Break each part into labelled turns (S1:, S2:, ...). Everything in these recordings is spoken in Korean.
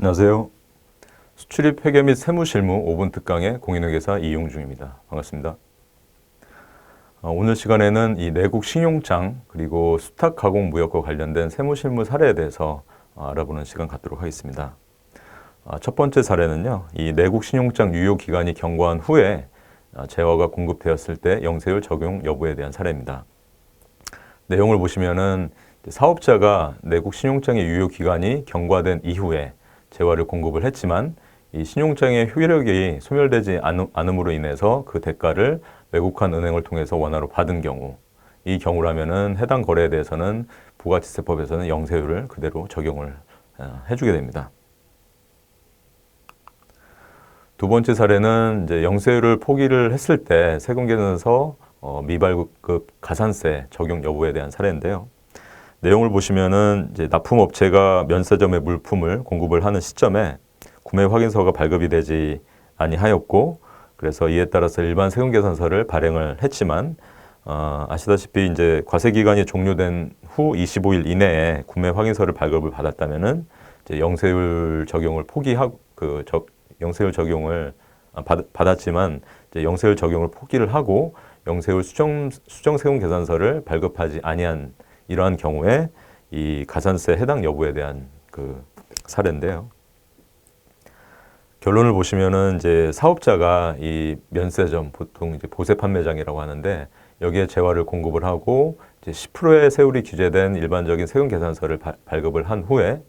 S1: 안녕하세요. 수출입 회계 및 세무 실무 5분 특강의 공인회계사 이용중입니다. 반갑습니다. 어, 오늘 시간에는 이 내국 신용장 그리고 수탁 가공 무역과 관련된 세무 실무 사례에 대해서 어, 알아보는 시간 갖도록 하겠습니다. 아, 첫 번째 사례는요, 이 내국 신용장 유효 기간이 경과한 후에 아, 재화가 공급되었을 때 영세율 적용 여부에 대한 사례입니다. 내용을 보시면은 사업자가 내국 신용장의 유효 기간이 경과된 이후에 재화를 공급을 했지만 이 신용장의 효력이 소멸되지 않- 않음으로 인해서 그 대가를 외국한 은행을 통해서 원화로 받은 경우 이 경우라면은 해당 거래에 대해서는 부가치세법에서는 영세율을 그대로 적용을 어, 해주게 됩니다. 두 번째 사례는 이제 영세율을 포기를 했을 때 세금계산서 어, 미발급 가산세 적용 여부에 대한 사례인데요. 내용을 보시면은 이제 납품업체가 면세점에 물품을 공급을 하는 시점에 구매 확인서가 발급이 되지 아니하였고 그래서 이에 따라서 일반 세금 계산서를 발행을 했지만 어, 아시다시피 이제 과세 기간이 종료된 후 25일 이내에 구매 확인서를 발급을 받았다면은 이제 영세율 적용을 포기하고 그 적, 영세율 적용을 아, 받, 받았지만 이제 영세율 적용을 포기를 하고 영세율 수정 수정 세금 계산서를 발급하지 아니한 이러한 경우에 이 가산세 해당 여부에 대한 그 사례인데요. 결론을 보시면은 이제 사업자가 이 면세점 보통 이제 보세 판매장이라고 하는데 여기에 재화를 공급을 하고 이제 10%의 세율이 규제된 일반적인 세금 계산서를 바- 발급을 한 후에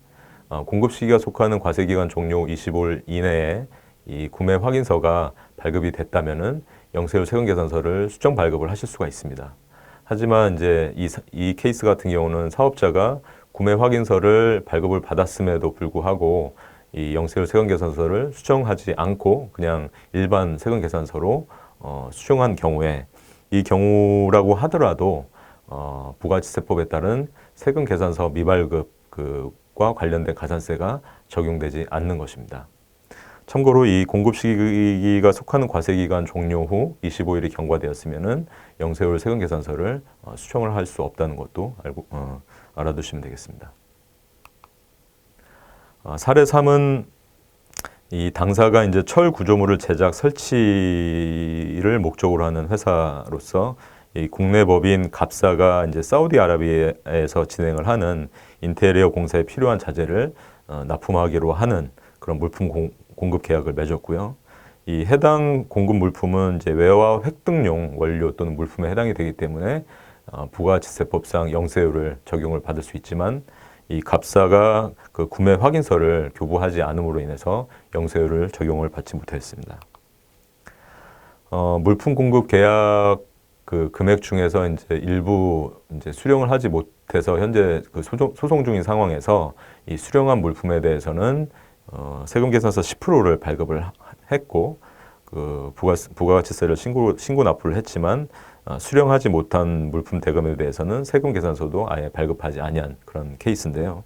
S1: 어, 공급 시기가 속하는 과세 기간 종료 25일 이내에 이 구매 확인서가 발급이 됐다면은 영세율 세금 계산서를 수정 발급을 하실 수가 있습니다. 하지만 이제 이, 사- 이 케이스 같은 경우는 사업자가 구매 확인서를 발급을 받았음에도 불구하고 이 영세율 세금 계산서를 수정하지 않고 그냥 일반 세금 계산서로 어, 수정한 경우에 이 경우라고 하더라도 어, 부가치세법에 따른 세금 계산서 미발급 그과 관련된 가산세가 적용되지 않는 것입니다. 참고로 이 공급 시기가 속하는 과세 기간 종료 후 25일이 경과되었으면은 영세율 세금 계산서를 어, 수정을 할 수 없다는 것도 알고 어, 알아두시면 되겠습니다. 어, 사례 3은 이 당사가 이제 철 구조물을 제작 설치를 목적으로 하는 회사로서 이 국내 법인 갑사가 이제 사우디아라비아에서 진행을 하는 인테리어 공사에 필요한 자재를 어, 납품하기로 하는 그런 물품 공, 공급 계약을 맺었고요. 이 해당 공급 물품은 이제 외화 획득용 원료 또는 물품에 해당이 되기 때문에 어, 부가치세법상 영세율을 적용을 받을 수 있지만 이 갑사가 그 구매 확인서를 교부하지 않음으로 인해서 영세율을 적용을 받지 못했습니다. 어, 물품 공급 계약 그 금액 중에서 이제 일부 이제 수령을 하지 못해서 현재 그 소송, 소송 중인 상황에서 이 수령한 물품에 대해서는 어, 세금 계산서 10%를 발급을 하- 했고 그 부가 부가가치세를 신고 신고 납부를 했지만 어, 수령하지 못한 물품 대금에 대해서는 세금 계산서도 아예 발급하지 아니한 그런 케이스인데요.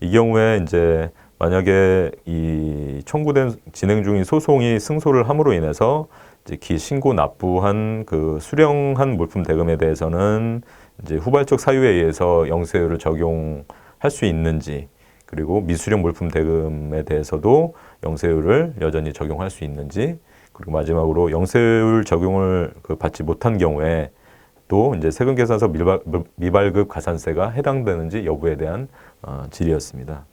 S1: 이 경우에 이제 만약에 이 청구된 진행 중인 소송이 승소를 함으로 인해서 이제 기 신고 납부한 그 수령한 물품 대금에 대해서는 이제 후발적 사유에 의해서 영세율을 적용할 수 있는지 그리고 미수령 물품 대금에 대해서도 영세율을 여전히 적용할 수 있는지 그리고 마지막으로 영세율 적용을 그 받지 못한 경우에 또 이제 세금 계산서 미발, 미발급 가산세가 해당되는지 여부에 대한 어, 질의였습니다.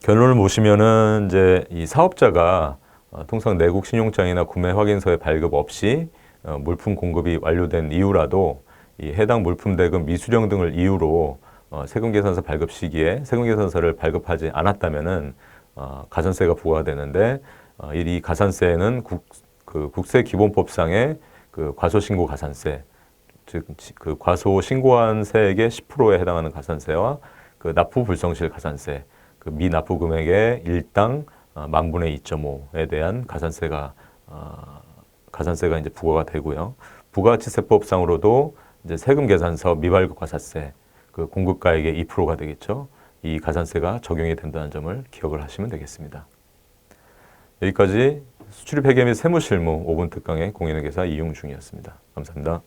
S1: 결론을 보시면은 이제 이 사업자가 어, 통상 내국 신용장이나 구매 확인서의 발급 없이 어, 물품 공급이 완료된 이후라도 이 해당 물품 대금 미수령 등을 이유로 어, 세금 계산서 발급 시기에 세금 계산서를 발급하지 않았다면은 어, 가산세가 부과되는데 어, 이 가산세는 국, 그 국세 기본법상의 그 과소신고 가산세 즉 그 과소 신고한 세액의 10%에 해당하는 가산세와 그 납부 불성실 가산세 그 미납부 금액의 일당 어, 만분의 2.5에 대한 가산세가 어, 가산세가 이제 부과가 되고요. 부가가치세법상으로도 이제 세금 계산서 미발급 가산세 그 공급가액의 2%가 되겠죠. 이 가산세가 적용이 된다는 점을 기억을 하시면 되겠습니다. 여기까지 수출입 회계 및 세무실무 5분 특강의 공인회계사 이용 중이었습니다. 감사합니다.